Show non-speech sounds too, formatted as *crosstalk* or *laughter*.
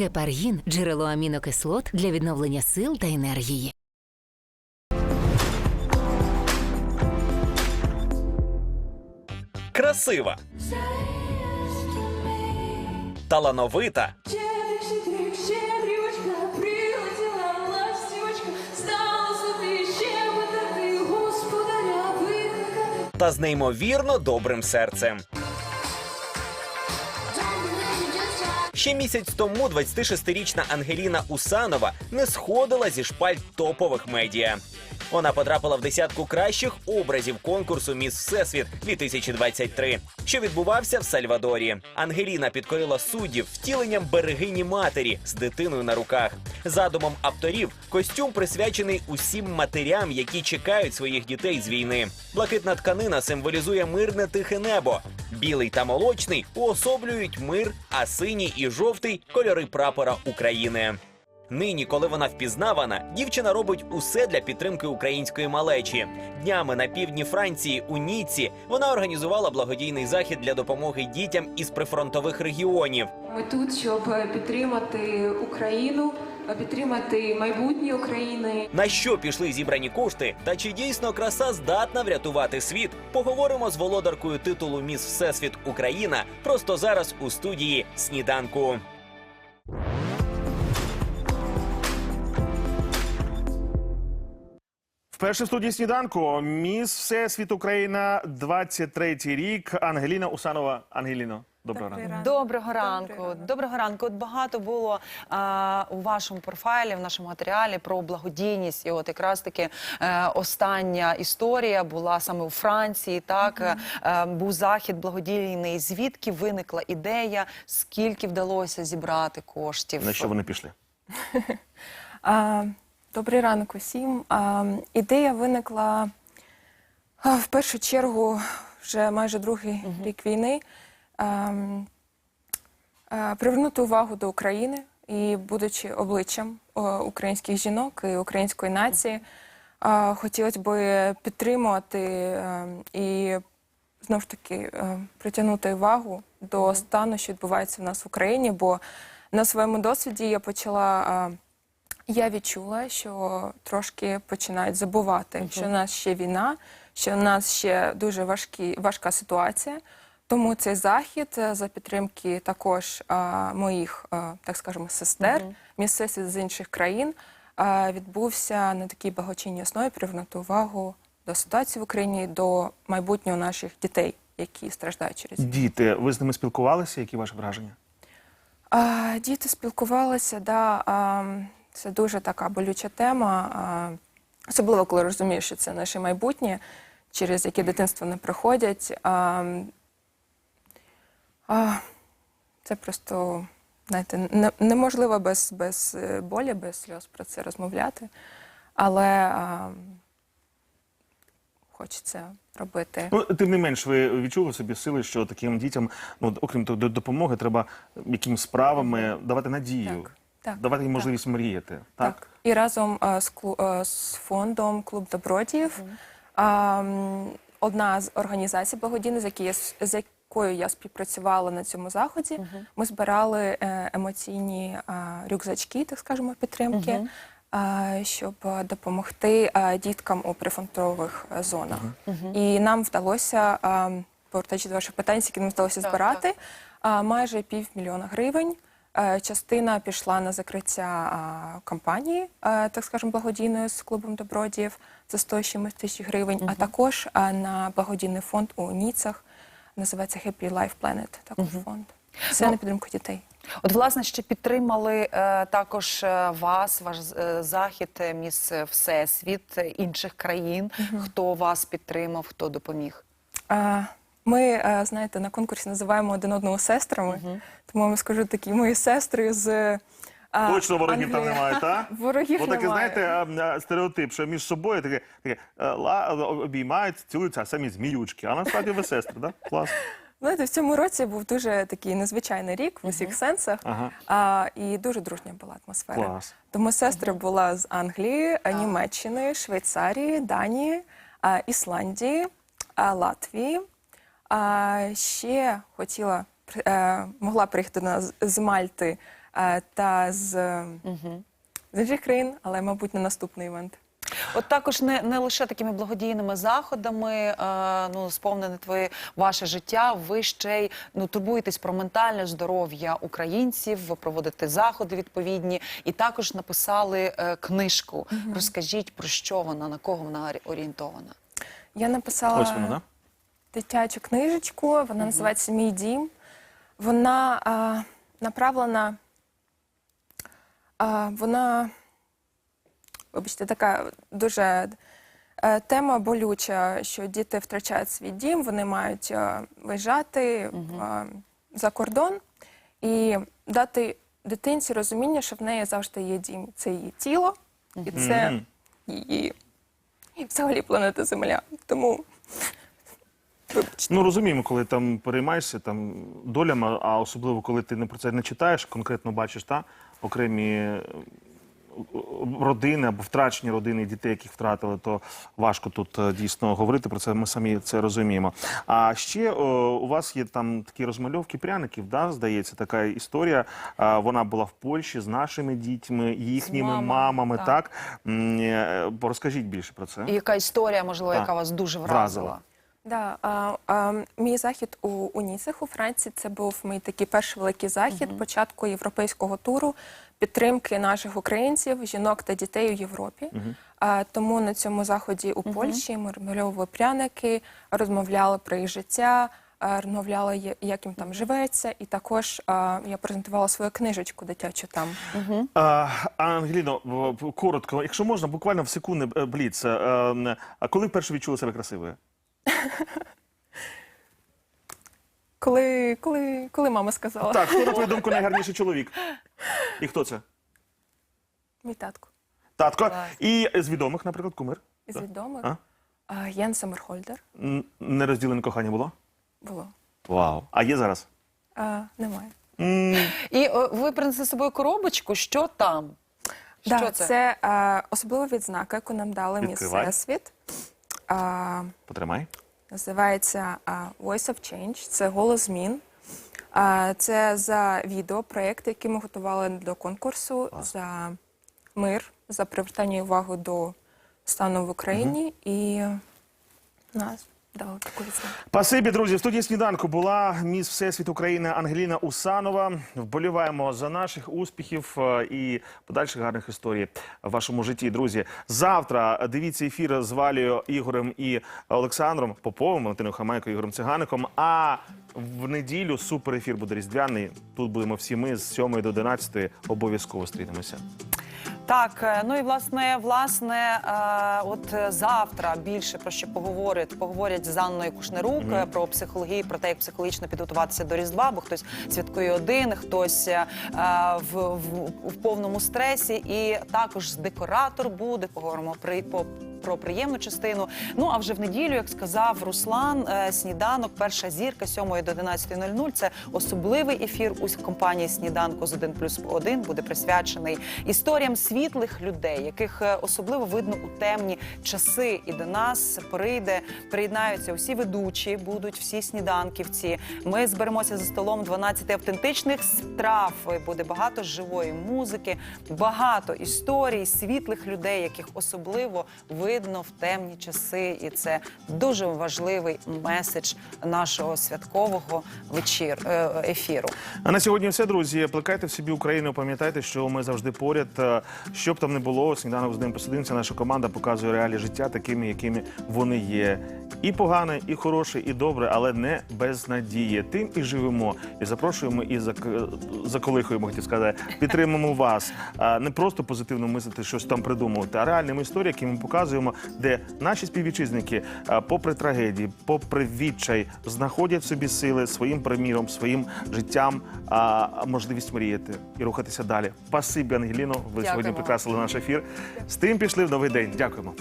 Гепаргін джерело амінокислот для відновлення сил та енергії. Красива. Талановита та з неймовірно добрим серцем. Ще місяць тому 26-річна Ангеліна Усанова не сходила зі шпальт топових медіа. Вона потрапила в десятку кращих образів конкурсу Міс Всесвіт 2023, що відбувався в Сальвадорі. Ангеліна підкорила суддів втіленням берегині матері з дитиною на руках. Задумом авторів костюм присвячений усім матерям, які чекають своїх дітей з війни. Блакитна тканина символізує мирне тихе небо. Білий та молочний уособлюють мир, а синій і жовтий кольори прапора України. Нині, коли вона впізнавана, дівчина робить усе для підтримки української малечі. Днями на півдні Франції у Ніці вона організувала благодійний захід для допомоги дітям із прифронтових регіонів. Ми тут, щоб підтримати Україну, підтримати майбутнє України. На що пішли зібрані кошти, та чи дійсно краса здатна врятувати світ? Поговоримо з володаркою титулу Міс Всесвіт Україна просто зараз у студії сніданку. Вперше студії сніданку міс Всесвіт Україна 23-й рік. Ангеліна Усанова. Ангеліно, доброго ранку. Доброго ранку. Доброго ранку. От багато було а, у вашому профайлі, в нашому матеріалі про благодійність. І от якраз таки е, остання історія була саме у Франції. Так е, був захід благодійний. Звідки виникла ідея, скільки вдалося зібрати коштів? На що вони пішли? *laughs* А, Добрий ранок усім. А, Ідея виникла а, в першу чергу вже майже другий рік війни. А, м, а, Привернути увагу до України і, будучи обличчям українських жінок і української нації, хотілося б підтримувати е, і знову ж таки е, притягнути увагу до стану, що відбувається в нас в Україні, бо на своєму досвіді я почала. я відчула, що трошки починають забувати, що в нас ще війна, що в нас ще дуже важкі, важка ситуація. Тому цей захід е, за підтримки також моїх, так скажемо, сестер, місцевців з інших країн відбувся на такій благочинній основі привернути увагу до ситуації в Україні, до майбутнього наших дітей, які страждають через війну. Діти, ви з ними спілкувалися? Які ваші враження? А, діти спілкувалися, да, а, це дуже така болюча тема. А, особливо, коли розумієш, що це наше майбутнє, через яке дитинство не проходять. А, а, це просто, знаєте, не, неможливо без, без е, болі, без сльоз про це розмовляти. Але а, хочеться робити. Ну, тим не менш, ви відчули собі сили, що таким дітям, ну окрім того, до- допомоги, треба якимись справами давати надію, Так, так, давати їм так. можливість мріяти. Так? Так. І разом а, з, клу, а, з фондом Клуб добродіїв а, одна з організацій благодійних, з, з якою я співпрацювала на цьому заході, ми збирали е, емоційні рюкзачки, так скажемо, підтримки. а, Щоб допомогти діткам у прифронтових а, зонах, і нам вдалося повертаючи до ваших питань, які нам вдалося Так, збирати майже півмільйона гривень. Е, Частина пішла на закриття кампанії, е, так скажемо, благодійної з клубом добродіїв за 100 з чимось тисяч гривень, а також на благодійний фонд у Ніцах, називається Happy Life Planet, також фонд. Це Ну, на підтримку дітей. От, власне, ще підтримали е, також е, вас, ваш е, захід, міс Всесвіт інших країн. Хто вас підтримав, хто допоміг? А, Ми, знаєте, на конкурсі називаємо один одного сестрами, тому я вам скажу такі мої сестри з Точно ворогів там немає, так? *laughs* Ворогів Отаке, немає. знаєте, стереотип, що між собою таке, таке е, ла- обіймають, цілуються, а самі зміючки. А насправді ви сестри, так? Клас. Знаєте, в цьому році був дуже такий незвичайний рік в усіх сенсах, Ага. а, і дуже дружня була атмосфера. Клас. Тому сестра була з Англії, Німеччини, Швейцарії, Данії, а, Ісландії, а, Латвії. А ще хотіла при- е, могла приїхати на з- з Мальти е, та з, з інших країн, але, мабуть, на наступний івент. От також не, не лише такими благодійними заходами, е, ну сповнене твоє ваше життя. Ви ще й ну турбуєтесь про ментальне здоров'я українців, ви проводите заходи відповідні, і також написали е, книжку. Розкажіть про що вона, на кого вона орієнтована? Я написала Ось воно, да? дитячу книжечку, вона називається Мій дім. Вона а, направлена. А, вона, вибачте, така дуже е, тема болюча, що діти втрачають свій дім, вони мають е, виїжджати е, за кордон і дати дитинці розуміння, що в неї завжди є дім. Це її тіло, і це Мгм. її і взагалі планета Земля. Тому вибачте. Ну розуміємо, коли там переймаєшся там долями, а особливо коли ти не про це не читаєш, конкретно бачиш та окремі е, родини або втрачені родини і дітей, яких втратили, то важко тут е, дійсно говорити про це. Ми самі це розуміємо. А ще о, у вас є там такі розмальовки пряників, да, здається, така історія. А, Вона була в Польщі з нашими дітьми, їхніми мамами, мамами. так. Так, М, е, розкажіть більше про це. І яка історія, можливо, Так. яка вас дуже Вразила. вразила? Да, а, а, мій захід у, у Ніцах у Франції це був мій такий перший великий захід початку європейського туру підтримки наших українців, жінок та дітей у Європі. А, тому на цьому заході у Польщі ми розмальовували пряники, розмовляли про їх життя, а, розмовляли, як їм там живеться, і також а, я презентувала свою книжечку дитячу там. А, Ангеліно, коротко, якщо можна, буквально в секунди е, бліц. Е, е, А коли вперше відчули себе красивою? *laughs* Коли, коли, коли мама сказала, Так, хто на твою *laughs* думку найгарніший чоловік? І хто це? мій татко Татко. Клас. І з відомих, наприклад, кумир. із відомих, А? а, Єн Саммерхольдер Н- Нерозділене кохання було? було. Вау. А є зараз? А, немає. М, І о, ви принесли з собою коробочку. Що там? Що Да, це? це е, особлива відзнака, яку нам дала міс Відкривай. Всесвіт. Потримай. називається е, Voice of Change. Це голос змін. Це за відео, проєкт, який ми готували до конкурсу за мир, за привертання уваги до стану в Україні і нас дали таку. Спасибі, друзі. В студії сніданку була міс Всесвіт України Ангеліна Усанова. Вболіваємо за наших успіхів е, і подальших гарних історій в вашому житті. Друзі, завтра дивіться ефір з Валією Ігорем і Олександром Поповим, Валентиною Хамайко, Ігорем Цигаником. А в неділю супер ефір буде різдвяний. Тут будемо всі ми з 7 до 11 обов'язково зустрінемося. Так, е, ну і власне, власне, е, от завтра більше про що поговорять, поговорять з Анною Кушнерук е, про психологію, про те, як психологічно підготуватися до Різдва, бо хтось святкує один, хтось е, в, в, в повному стресі. І також декоратор буде. Поговоримо при по. Про приємну частину. Ну а вже в неділю, як сказав Руслан, е, сніданок, перша зірка з 7 до 11.00. Це особливий ефір у компанії Сніданку з 1 плюс 1 буде присвячений історіям світлих людей, яких е, особливо видно у темні часи. І до нас прийде, приєднаються усі ведучі, будуть всі сніданківці. Ми зберемося за столом 12 автентичних страв. Буде багато живої музики, багато історій світлих людей, яких особливо видно в темні часи. І це дуже важливий меседж нашого святкового вечір е, ефіру. А на сьогодні все, друзі. Плекайте в собі Україну. Пам'ятайте, що ми завжди поряд. Е, Що б там не було, сніданок з ним посидимося. Наша команда показує реалії життя такими, якими вони є. І погане, і хороше, і добре, але не без надії. Тим і живемо. І запрошуємо, і зак- заколихуємо, хотів сказати. Підтримуємо вас. Не просто позитивно мислити, щось там придумувати, а реальними історіями, які ми показуємо, де наші співвітчизники, попри трагедії, попри відчай, знаходять в собі сили своїм приміром, своїм життям, можливість мріяти і рухатися далі. Пасибі, Ангеліно. Ви сьогодні прикрасили наш ефір. З тим пішли в новий день. Дякуємо.